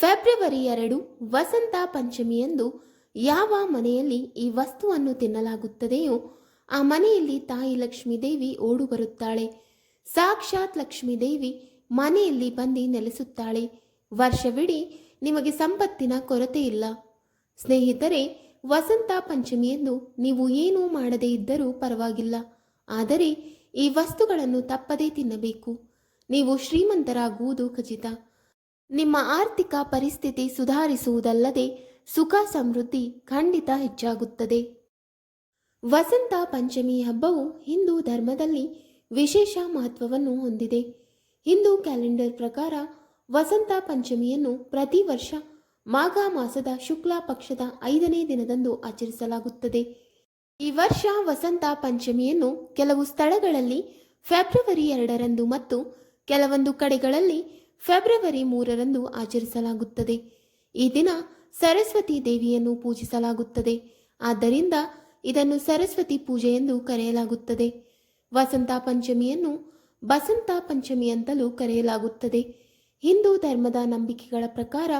February ಎರಡು ವಸಂತ ಪಂಚಮಿಯಂದು ಯಾವ ಮನೆಯಲ್ಲಿ ಈ ವಸ್ತುವನ್ನು ತಿನ್ನಲಾಗುತ್ತದೆಯೋ ಆ ಮನೆಯಲ್ಲಿ ತಾಯಿ ಲಕ್ಷ್ಮೀದೇವಿ ಓಡು ಬರುತ್ತಾಳೆ ಸಾಕ್ಷಾತ್ ಲಕ್ಷ್ಮೀದೇವಿ ಮನೆಯಲ್ಲಿ ಬಂದು ನೆಲೆಸುತ್ತಾಳೆ. ವರ್ಷವಿಡೀ ನಿಮಗೆ ಸಂಪತ್ತಿನ ಕೊರತೆ ಇಲ್ಲ. ಸ್ನೇಹಿತರೆ, ವಸಂತ ಪಂಚಮಿಯಂದು ನೀವು ಏನೂ ಮಾಡದೇ ಇದ್ದರೂ ಪರವಾಗಿಲ್ಲ. ಆದರೆ ಈ ವಸ್ತುಗಳನ್ನು ತಪ್ಪದೇ ತಿನ್ನಬೇಕು. ನೀವು ಶ್ರೀಮಂತರಾಗುವುದು ಖಚಿತ. ನಿಮ್ಮ ಆರ್ಥಿಕ ಪರಿಸ್ಥಿತಿ ಸುಧಾರಿಸುವುದಲ್ಲದೆ ಸುಖ ಸಮೃದ್ಧಿ ಖಂಡಿತ ಹೆಚ್ಚಾಗುತ್ತದೆ. ವಸಂತ ಪಂಚಮಿ ಹಬ್ಬವು ಹಿಂದೂ ಧರ್ಮದಲ್ಲಿ ವಿಶೇಷ ಮಹತ್ವವನ್ನು ಹೊಂದಿದೆ. ಹಿಂದೂ ಕ್ಯಾಲೆಂಡರ್ ಪ್ರಕಾರ ವಸಂತ ಪಂಚಮಿಯನ್ನು ಪ್ರತಿ ವರ್ಷ ಮಾಘ ಮಾಸದ ಶುಕ್ಲ ಪಕ್ಷದ ಐದನೇ ದಿನದಂದು ಆಚರಿಸಲಾಗುತ್ತದೆ. ಈ ವರ್ಷ ವಸಂತ ಪಂಚಮಿಯನ್ನು ಕೆಲವು ಸ್ಥಳಗಳಲ್ಲಿ ಫೆಬ್ರವರಿ ಎರಡರಂದು ಮತ್ತು ಕೆಲವೊಂದು ಕಡೆಗಳಲ್ಲಿ ಫೆಬ್ರವರಿ ಮೂರರಂದು ಆಚರಿಸಲಾಗುತ್ತದೆ. ಈ ದಿನ ಸರಸ್ವತಿ ದೇವಿಯನ್ನು ಪೂಜಿಸಲಾಗುತ್ತದೆ. ಆದ್ದರಿಂದ ಇದನ್ನು ಸರಸ್ವತಿ ಪೂಜೆ ಎಂದು ಕರೆಯಲಾಗುತ್ತದೆ. ವಸಂತ ಪಂಚಮಿಯನ್ನು ಬಸಂತ ಪಂಚಮಿ ಅಂತಲೂ ಕರೆಯಲಾಗುತ್ತದೆ. ಹಿಂದೂ ಧರ್ಮದ ನಂಬಿಕೆಗಳ ಪ್ರಕಾರ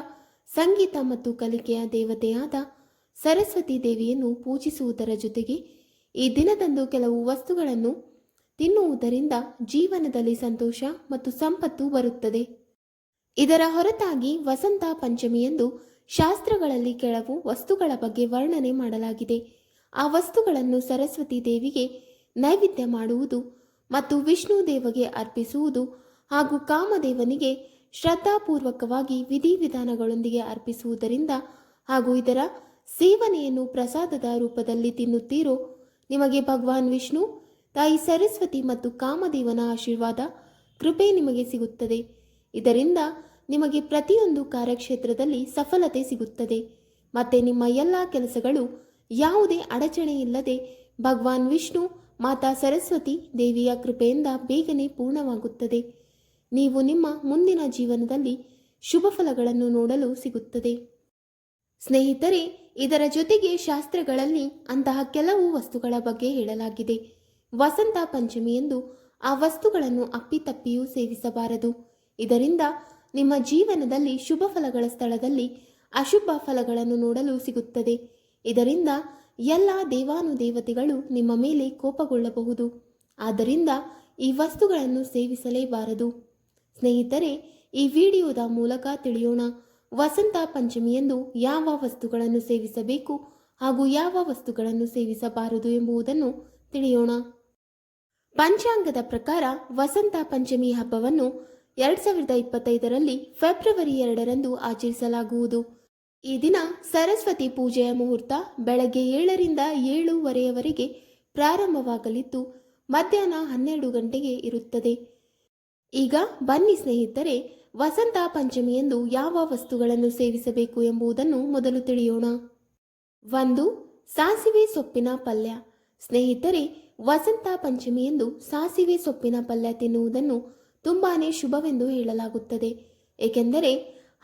ಸಂಗೀತ ಮತ್ತು ಕಲಿಕೆಯ ದೇವತೆಯಾದ ಸರಸ್ವತಿ ದೇವಿಯನ್ನು ಪೂಜಿಸುವುದರ ಜೊತೆಗೆ ಈ ದಿನದಂದು ಕೆಲವು ವಸ್ತುಗಳನ್ನು ತಿನ್ನುವುದರಿಂದ ಜೀವನದಲ್ಲಿ ಸಂತೋಷ ಮತ್ತು ಸಂಪತ್ತು ಬರುತ್ತದೆ. ಇದರ ಹೊರತಾಗಿ ವಸಂತ ಪಂಚಮಿಯಂದು ಶಾಸ್ತ್ರಗಳಲ್ಲಿ ಕೆಲವು ವಸ್ತುಗಳ ಬಗ್ಗೆ ವರ್ಣನೆ ಮಾಡಲಾಗಿದೆ. ಆ ವಸ್ತುಗಳನ್ನು ಸರಸ್ವತಿ ದೇವಿಗೆ ನೈವೇದ್ಯ ಮಾಡುವುದು ಮತ್ತು ವಿಷ್ಣು ದೇವಗೆ ಅರ್ಪಿಸುವುದು ಹಾಗೂ ಕಾಮದೇವನಿಗೆ ಶ್ರದ್ಧಾಪೂರ್ವಕವಾಗಿ ವಿಧಿವಿಧಾನಗಳೊಂದಿಗೆ ಅರ್ಪಿಸುವುದರಿಂದ ಹಾಗೂ ಇದರ ಸೇವನೆಯನ್ನು ಪ್ರಸಾದದ ರೂಪದಲ್ಲಿ ತಿನ್ನುತ್ತೀರೋ, ನಿಮಗೆ ಭಗವಾನ್ ವಿಷ್ಣು, ತಾಯಿ ಸರಸ್ವತಿ ಮತ್ತು ಕಾಮದೇವನ ಆಶೀರ್ವಾದ, ಕೃಪೆ ನಿಮಗೆ ಸಿಗುತ್ತದೆ. ಇದರಿಂದ ನಿಮಗೆ ಪ್ರತಿಯೊಂದು ಕಾರ್ಯಕ್ಷೇತ್ರದಲ್ಲಿ ಸಫಲತೆ ಸಿಗುತ್ತದೆ. ಮತ್ತೆ ನಿಮ್ಮ ಎಲ್ಲ ಕೆಲಸಗಳು ಯಾವುದೇ ಅಡಚಣೆ ಇಲ್ಲದೆ ಭಗವಾನ್ ವಿಷ್ಣು, ಮಾತಾ ಸರಸ್ವತಿ ದೇವಿಯ ಕೃಪೆಯಿಂದ ಬೇಗನೆ ಪೂರ್ಣವಾಗುತ್ತದೆ. ನೀವು ನಿಮ್ಮ ಮುಂದಿನ ಜೀವನದಲ್ಲಿ ಶುಭ ಫಲಗಳನ್ನು ನೋಡಲು ಸಿಗುತ್ತದೆ. ಸ್ನೇಹಿತರೆ, ಇದರ ಜೊತೆಗೆ ಶಾಸ್ತ್ರಗಳಲ್ಲಿ ಅಂತಹ ಕೆಲವು ವಸ್ತುಗಳ ಬಗ್ಗೆ ಹೇಳಲಾಗಿದೆ. ವಸಂತ ಪಂಚಮಿಯಂದು ಆ ವಸ್ತುಗಳನ್ನು ಅಪ್ಪಿತಪ್ಪಿಯೂ ಸೇವಿಸಬಾರದು. ಇದರಿಂದ ನಿಮ್ಮ ಜೀವನದಲ್ಲಿ ಶುಭ ಫಲಗಳ ಸ್ಥಳದಲ್ಲಿ ಅಶುಭ ಫಲಗಳನ್ನು ನೋಡಲು ಸಿಗುತ್ತದೆ. ಇದರಿಂದ ಎಲ್ಲ ದೇವಾನುದೇವತೆಗಳು ನಿಮ್ಮ ಮೇಲೆ ಕೋಪಗೊಳ್ಳಬಹುದು. ಆದ್ದರಿಂದ ಈ ವಸ್ತುಗಳನ್ನು ಸೇವಿಸಲೇಬಾರದು. ಸ್ನೇಹಿತರೆ, ಈ ವಿಡಿಯೋದ ಮೂಲಕ ತಿಳಿಯೋಣ. ವಸಂತ ಪಂಚಮಿಯಂದು ಯಾವ ವಸ್ತುಗಳನ್ನು ಸೇವಿಸಬೇಕು ಹಾಗೂ ಯಾವ ವಸ್ತುಗಳನ್ನು ಸೇವಿಸಬಾರದು ಎಂಬುದನ್ನು ತಿಳಿಯೋಣ. ಪಂಚಾಂಗದ ಪ್ರಕಾರ ವಸಂತ ಪಂಚಮಿ ಹಬ್ಬವನ್ನು ಎರಡ್ ಸಾವಿರದ ಇಪ್ಪತ್ತೈದರಲ್ಲಿ ಫೆಬ್ರವರಿ ಎರಡರಂದು ಆಚರಿಸಲಾಗುವುದು. ಈ ದಿನ ಸರಸ್ವತಿ ಪೂಜೆಯ ಮುಹೂರ್ತ ಬೆಳಗ್ಗೆ ಏಳರಿಂದ ಏಳೂವರೆಯವರೆಗೆ ಪ್ರಾರಂಭವಾಗಲಿದ್ದು, ಮಧ್ಯಾಹ್ನ ಹನ್ನೆರಡು ಗಂಟೆಗೆ ಇರುತ್ತದೆ. ಈಗ ಬನ್ನಿ ಸ್ನೇಹಿತರೆ, ವಸಂತ ಪಂಚಮಿಯಂದು ಯಾವ ವಸ್ತುಗಳನ್ನು ಸೇವಿಸಬೇಕು ಎಂಬುದನ್ನು ಮೊದಲು ತಿಳಿಯೋಣ. ಒಂದು, ಸಾಸಿವೆ ಸೊಪ್ಪಿನ ಪಲ್ಯ. ಸ್ನೇಹಿತರೆ, ವಸಂತ ಪಂಚಮಿಯಂದು ಸಾಸಿವೆ ಸೊಪ್ಪಿನ ಪಲ್ಯ ತಿನ್ನುವುದನ್ನು ತುಂಬಾನೇ ಶುಭವೆಂದು ಹೇಳಲಾಗುತ್ತದೆ. ಏಕೆಂದರೆ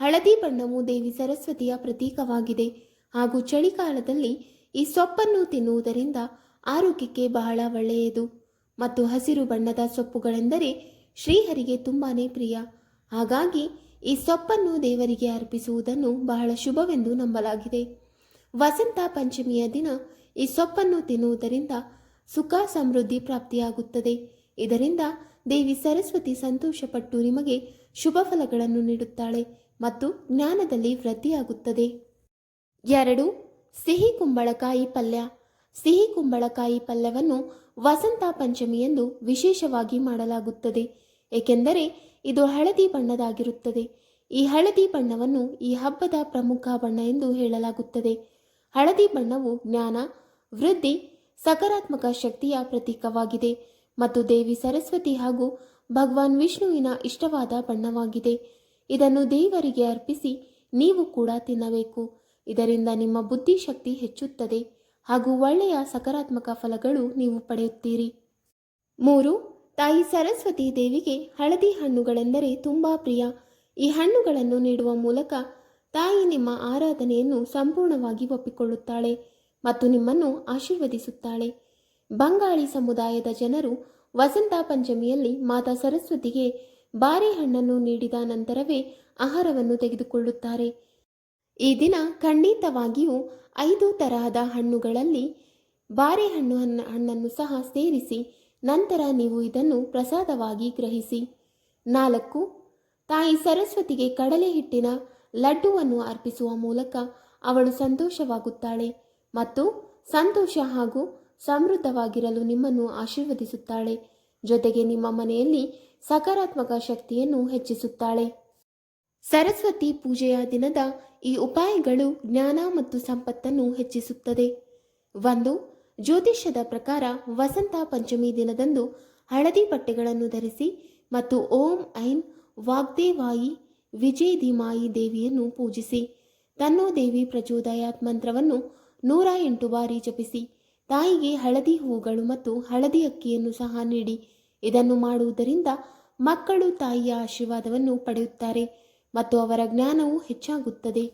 ಹಳದಿ ಬಣ್ಣವು ದೇವಿ ಸರಸ್ವತಿಯ ಪ್ರತೀಕವಾಗಿದೆ. ಹಾಗೂ ಚಳಿಗಾಲದಲ್ಲಿ ಈ ಸೊಪ್ಪನ್ನು ತಿನ್ನುವುದರಿಂದ ಆರೋಗ್ಯಕ್ಕೆ ಬಹಳ ಒಳ್ಳೆಯದು. ಮತ್ತು ಹಸಿರು ಬಣ್ಣದ ಸೊಪ್ಪುಗಳೆಂದರೆ ಶ್ರೀಹರಿಗೆ ತುಂಬಾನೇ ಪ್ರಿಯ. ಹಾಗಾಗಿ ಈ ಸೊಪ್ಪನ್ನು ದೇವರಿಗೆ ಅರ್ಪಿಸುವುದನ್ನು ಬಹಳ ಶುಭವೆಂದು ನಂಬಲಾಗಿದೆ. ವಸಂತ ಪಂಚಮಿಯ ದಿನ ಈ ಸೊಪ್ಪನ್ನು ತಿನ್ನುವುದರಿಂದ ಸುಖ ಸಮೃದ್ಧಿ ಪ್ರಾಪ್ತಿಯಾಗುತ್ತದೆ. ಇದರಿಂದ ದೇವಿ ಸರಸ್ವತಿ ಸಂತೋಷಪಟ್ಟು ನಿಮಗೆ ಶುಭ ಫಲಗಳನ್ನು ನೀಡುತ್ತಾಳೆ ಮತ್ತು ಜ್ಞಾನದಲ್ಲಿ ವೃದ್ಧಿಯಾಗುತ್ತದೆ. ಎರಡು, ಸಿಹಿ ಕುಂಬಳಕಾಯಿ ಪಲ್ಯ. ಸಿಹಿ ಕುಂಬಳಕಾಯಿ ಪಲ್ಯವನ್ನು ವಸಂತ ಪಂಚಮಿಯಂದು ವಿಶೇಷವಾಗಿ ಮಾಡಲಾಗುತ್ತದೆ. ಏಕೆಂದರೆ ಇದು ಹಳದಿ ಬಣ್ಣದಾಗಿರುತ್ತದೆ. ಈ ಹಳದಿ ಬಣ್ಣವನ್ನು ಈ ಹಬ್ಬದ ಪ್ರಮುಖ ಬಣ್ಣ ಎಂದು ಹೇಳಲಾಗುತ್ತದೆ. ಹಳದಿ ಬಣ್ಣವು ಜ್ಞಾನ, ವೃದ್ಧಿ, ಸಕಾರಾತ್ಮಕ ಶಕ್ತಿಯ ಪ್ರತೀಕವಾಗಿದೆ. ಮತ್ತು ದೇವಿ ಸರಸ್ವತಿ ಹಾಗೂ ಭಗವಾನ್ ವಿಷ್ಣುವಿನ ಇಷ್ಟವಾದ ಬಣ್ಣವಾಗಿದೆ. ಇದನ್ನು ದೇವರಿಗೆ ಅರ್ಪಿಸಿ ನೀವು ಕೂಡ ತಿನ್ನಬೇಕು. ಇದರಿಂದ ನಿಮ್ಮ ಬುದ್ಧಿಶಕ್ತಿ ಹೆಚ್ಚುತ್ತದೆ ಹಾಗೂ ಒಳ್ಳೆಯ ಸಕಾರಾತ್ಮಕ ಫಲಗಳು ನೀವು ಪಡೆಯುತ್ತೀರಿ. ಮೂರು, ತಾಯಿ ಸರಸ್ವತಿ ದೇವಿಗೆ ಹಳದಿ ಹಣ್ಣುಗಳೆಂದರೆ ತುಂಬ ಪ್ರಿಯ. ಈ ಹಣ್ಣುಗಳನ್ನು ನೀಡುವ ಮೂಲಕ ತಾಯಿ ನಿಮ್ಮ ಆರಾಧನೆಯನ್ನು ಸಂಪೂರ್ಣವಾಗಿ ಒಪ್ಪಿಕೊಳ್ಳುತ್ತಾಳೆ ಮತ್ತು ನಿಮ್ಮನ್ನು ಆಶೀರ್ವದಿಸುತ್ತಾಳೆ. ಬಂಗಾಳಿ ಸಮುದಾಯದ ಜನರು ವಸಂತ ಪಂಚಮಿಯಲ್ಲಿ ಮಾತಾ ಸರಸ್ವತಿಗೆ ಬಾರೆಹಣ್ಣನ್ನು ನೀಡಿದ ನಂತರವೇ ಆಹಾರವನ್ನು ತೆಗೆದುಕೊಳ್ಳುತ್ತಾರೆ. ಈ ದಿನ ಖಂಡಿತವಾಗಿಯೂ ಐದು ತರಹದ ಹಣ್ಣುಗಳಲ್ಲಿ ಬಾರೆಹಣ್ಣು ಹಣ್ಣು ಹಣ್ಣನ್ನು ಸಹ ಸೇರಿಸಿ ನಂತರ ನೀವು ಇದನ್ನು ಪ್ರಸಾದವಾಗಿ ಗ್ರಹಿಸಿ. ನಾಲ್ಕು, ತಾಯಿ ಸರಸ್ವತಿಗೆ ಕಡಲೆ ಹಿಟ್ಟಿನ ಲಡ್ಡುವನ್ನು ಅರ್ಪಿಸುವ ಮೂಲಕ ಅವಳು ಸಂತೋಷವಾಗುತ್ತಾಳೆ ಮತ್ತು ಸಂತೋಷ ಹಾಗೂ ಸಮೃದ್ಧವಾಗಿರಲು ನಿಮ್ಮನ್ನು ಆಶೀರ್ವದಿಸುತ್ತಾಳೆ. ಜೊತೆಗೆ ನಿಮ್ಮ ಮನೆಯಲ್ಲಿ ಸಕಾರಾತ್ಮಕ ಶಕ್ತಿಯನ್ನು ಹೆಚ್ಚಿಸುತ್ತಾಳೆ. ಸರಸ್ವತಿ ಪೂಜೆಯ ದಿನದ ಈ ಉಪಾಯಗಳು ಜ್ಞಾನ ಮತ್ತು ಸಂಪತ್ತನ್ನು ಹೆಚ್ಚಿಸುತ್ತದೆ. ಒಂದು, ಜ್ಯೋತಿಷ್ಯದ ಪ್ರಕಾರ ವಸಂತ ಪಂಚಮಿ ದಿನದಂದು ಹಳದಿ ಬಟ್ಟೆಗಳನ್ನು ಧರಿಸಿ ಮತ್ತು ಓಂ ಐಂ ವಾಗ್ದೇವಾಯಿ ವಿಜಯಧಿಮಾಯಿ ದೇವಿಯನ್ನು ಪೂಜಿಸಿ. ತನ್ನೋ ದೇವಿ ಪ್ರಚೋದಯಾತ್ ಮಂತ್ರವನ್ನು ನೂರ ಎಂಟು ಬಾರಿ ಜಪಿಸಿ. ತಾಯಿಗೆ ಹಳದಿ ಹೂಗಳು ಮತ್ತು ಹಳದಿ ಅಕ್ಕಿಯನ್ನು ಸಹ ನೀಡಿ, ಇದನ್ನು ಮಾಡುವುದರಿಂದ ಮಕ್ಕಳು ತಾಯಿಯ ಆಶೀರ್ವಾದವನ್ನು ಪಡೆಯುತ್ತಾರೆ ಮತ್ತು ಅವರ ಜ್ಞಾನವು ಹೆಚ್ಚಾಗುತ್ತದೆ.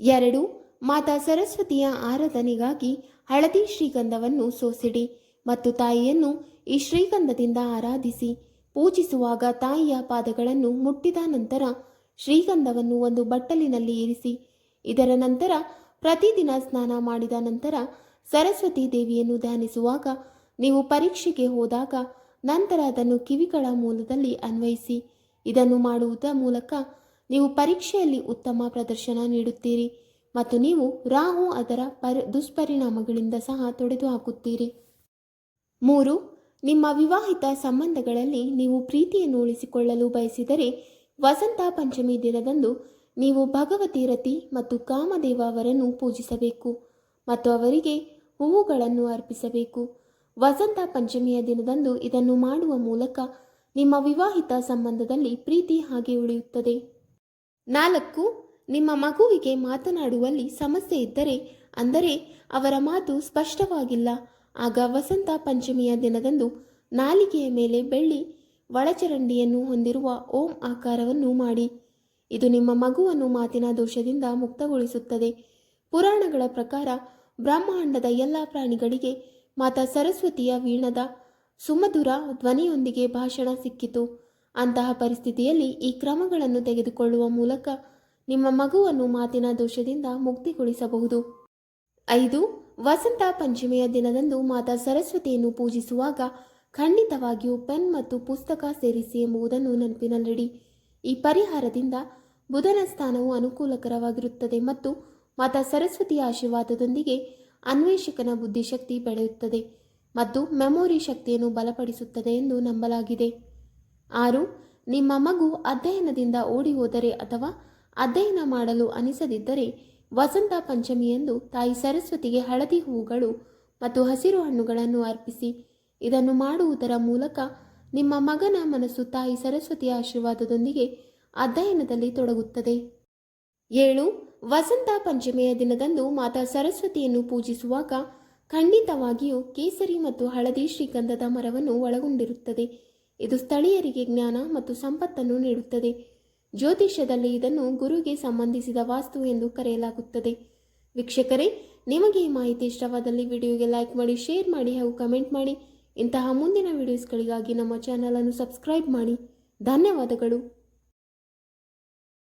ಎರಡು, ಮಾತಾ ಸರಸ್ವತಿಯ ಆರಾಧನೆಗಾಗಿ ಹಳದಿ ಶ್ರೀಗಂಧವನ್ನು ಸೋಸಿಡಿ ಮತ್ತು ತಾಯಿಯನ್ನು ಈ ಶ್ರೀಗಂಧದಿಂದ ಆರಾಧಿಸಿ, ಪೂಜಿಸುವಾಗ ತಾಯಿಯ ಪಾದಗಳನ್ನು ಮುಟ್ಟಿದ ನಂತರ ಶ್ರೀಗಂಧವನ್ನು ಒಂದು ಬಟ್ಟಲಿನಲ್ಲಿ ಇರಿಸಿ, ಇದರ ನಂತರ ಪ್ರತಿದಿನ ಸ್ನಾನ ಮಾಡಿದ ನಂತರ ಸರಸ್ವತಿ ದೇವಿಯನ್ನು ಧ್ಯಾನಿಸುವಾಗ ನೀವು ಪರೀಕ್ಷೆಗೆ ಹೋದಾಗ ನಂತರ ಅದನ್ನು ಕಿವಿಗಳ ಮೂಲದಲ್ಲಿ ಅನ್ವಯಿಸಿ. ಇದನ್ನು ಮಾಡುವುದರ ಮೂಲಕ ನೀವು ಪರೀಕ್ಷೆಯಲ್ಲಿ ಉತ್ತಮ ಪ್ರದರ್ಶನ ನೀಡುತ್ತೀರಿ ಮತ್ತು ನೀವು ರಾಹು ಅದರ ಪರಿ, ದುಷ್ಪರಿಣಾಮಗಳಿಂದ ಸಹ ತೊಡೆದು ಹಾಕುತ್ತೀರಿ ಮೂರು, ನಿಮ್ಮ ವಿವಾಹಿತ ಸಂಬಂಧಗಳಲ್ಲಿ ನೀವು ಪ್ರೀತಿಯನ್ನು ಉಳಿಸಿಕೊಳ್ಳಲು ಬಯಸಿದರೆ ವಸಂತ ಪಂಚಮಿ ದಿನದಂದು ನೀವು ಭಗವತಿ ರತಿ ಮತ್ತು ಕಾಮದೇವ ಅವರನ್ನು ಪೂಜಿಸಬೇಕು ಮತ್ತು ಅವರಿಗೆ ಹೂವುಗಳನ್ನು ಅರ್ಪಿಸಬೇಕು. ವಸಂತ ಪಂಚಮಿಯ ದಿನದಂದು ಇದನ್ನು ಮಾಡುವ ಮೂಲಕ ನಿಮ್ಮ ವಿವಾಹಿತ ಸಂಬಂಧದಲ್ಲಿ ಪ್ರೀತಿ ಹಾಗೆ ಉಳಿಯುತ್ತದೆ. ನಾಲ್ಕು, ನಿಮ್ಮ ಮಗುವಿಗೆ ಮಾತನಾಡುವಲ್ಲಿ ಸಮಸ್ಯೆ ಇದ್ದರೆ, ಅಂದರೆ ಅವರ ಮಾತು ಸ್ಪಷ್ಟವಾಗಿಲ್ಲ, ಆಗ ವಸಂತ ಪಂಚಮಿಯ ದಿನದಂದು ನಾಲಿಗೆಯ ಮೇಲೆ ಬೆಳ್ಳಿ ಒಳಚರಂಡಿಯನ್ನು ಹೊಂದಿರುವ ಓಂ ಆಕಾರವನ್ನು ಮಾಡಿ. ಇದು ನಿಮ್ಮ ಮಗುವನ್ನು ಮಾತಿನ ದೋಷದಿಂದ ಮುಕ್ತಗೊಳಿಸುತ್ತದೆ. ಪುರಾಣಗಳ ಪ್ರಕಾರ ಬ್ರಹ್ಮಾಂಡದ ಎಲ್ಲ ಪ್ರಾಣಿಗಳಿಗೆ ಮಾತಾ ಸರಸ್ವತಿಯ ವೀಣದ ಸುಮಧುರ ಧ್ವನಿಯೊಂದಿಗೆ ಭಾಷಣ ಸಿಕ್ಕಿತು. ಅಂತಹ ಪರಿಸ್ಥಿತಿಯಲ್ಲಿ ಈ ಕ್ರಮಗಳನ್ನು ತೆಗೆದುಕೊಳ್ಳುವ ಮೂಲಕ ನಿಮ್ಮ ಮಗುವನ್ನು ಮಾತಿನ ದೋಷದಿಂದ ಮುಕ್ತಿಗೊಳಿಸಬಹುದು. ಐದು, ವಸಂತ ಪಂಚಮಿಯ ದಿನದಂದು ಮಾತಾ ಸರಸ್ವತಿಯನ್ನು ಪೂಜಿಸುವಾಗ ಖಂಡಿತವಾಗಿಯೂ ಪೆನ್ ಮತ್ತು ಪುಸ್ತಕ ಸೇರಿಸಿ ಎಂಬುದನ್ನು ನೆನಪಿನಲ್ಲಿಡಿ. ಈ ಪರಿಹಾರದಿಂದ ಬುಧನ ಸ್ಥಾನವು ಅನುಕೂಲಕರವಾಗಿರುತ್ತದೆ ಮತ್ತು ಮಾತಾ ಸರಸ್ವತಿಯ ಆಶೀರ್ವಾದದೊಂದಿಗೆ ಅನ್ವೇಷಕನ ಬುದ್ಧಿಶಕ್ತಿ ಬೆಳೆಯುತ್ತದೆ ಮತ್ತು ಮೆಮೊರಿ ಶಕ್ತಿಯನ್ನು ಬಲಪಡಿಸುತ್ತದೆ ಎಂದು ನಂಬಲಾಗಿದೆ. ಆರು, ನಿಮ್ಮ ಮಗು ಅಧ್ಯಯನದಿಂದ ಓಡಿ ಹೋದರೆ ಅಥವಾ ಅಧ್ಯಯನ ಮಾಡಲು ಅನಿಸದಿದ್ದರೆ ವಸಂತ ಪಂಚಮಿಯಂದು ತಾಯಿ ಸರಸ್ವತಿಗೆ ಹಳದಿ ಹೂಗಳು ಮತ್ತು ಹಸಿರು ಹಣ್ಣುಗಳನ್ನು ಅರ್ಪಿಸಿ, ಇದನ್ನು ಮಾಡುವುದರ ಮೂಲಕ ನಿಮ್ಮ ಮಗನ ಮನಸ್ಸು ತಾಯಿ ಸರಸ್ವತಿಯ ಆಶೀರ್ವಾದದೊಂದಿಗೆ ಅಧ್ಯಯನದಲ್ಲಿ ತೊಡಗುತ್ತದೆ. ಏಳು ವಸಂತ ಪಂಚಮಿಯ ದಿನದಂದು ಮಾತಾ ಸರಸ್ವತಿಯನ್ನು ಪೂಜಿಸುವಾಗ ಖಂಡಿತವಾಗಿಯೂ ಕೇಸರಿ ಮತ್ತು ಹಳದಿ ಶ್ರೀಗಂಧದ ಮರವನ್ನು ಒಳಗೊಂಡಿರುತ್ತದೆ. ಇದು ಸ್ಥಳೀಯರಿಗೆ ಜ್ಞಾನ ಮತ್ತು ಸಂಪತ್ತನ್ನು ನೀಡುತ್ತದೆ. ಜ್ಯೋತಿಷ್ಯದಲ್ಲಿ ಇದನ್ನು ಗುರುಗೆ ಸಂಬಂಧಿಸಿದ ವಾಸ್ತು ಎಂದು ಕರೆಯಲಾಗುತ್ತದೆ. ವೀಕ್ಷಕರೇ, ನಿಮಗೆ ಈ ಮಾಹಿತಿ ಇಷ್ಟವಾದಲ್ಲಿ ವಿಡಿಯೋಗೆ ಲೈಕ್ ಮಾಡಿ, ಶೇರ್ ಮಾಡಿ ಹಾಗೂ ಕಮೆಂಟ್ ಮಾಡಿ. ಇಂತಹ ಮುಂದಿನ ವಿಡಿಯೋಸ್ಗಳಿಗಾಗಿ ನಮ್ಮ ಚಾನಲನ್ನು ಸಬ್ಸ್ಕ್ರೈಬ್ ಮಾಡಿ. ಧನ್ಯವಾದಗಳು.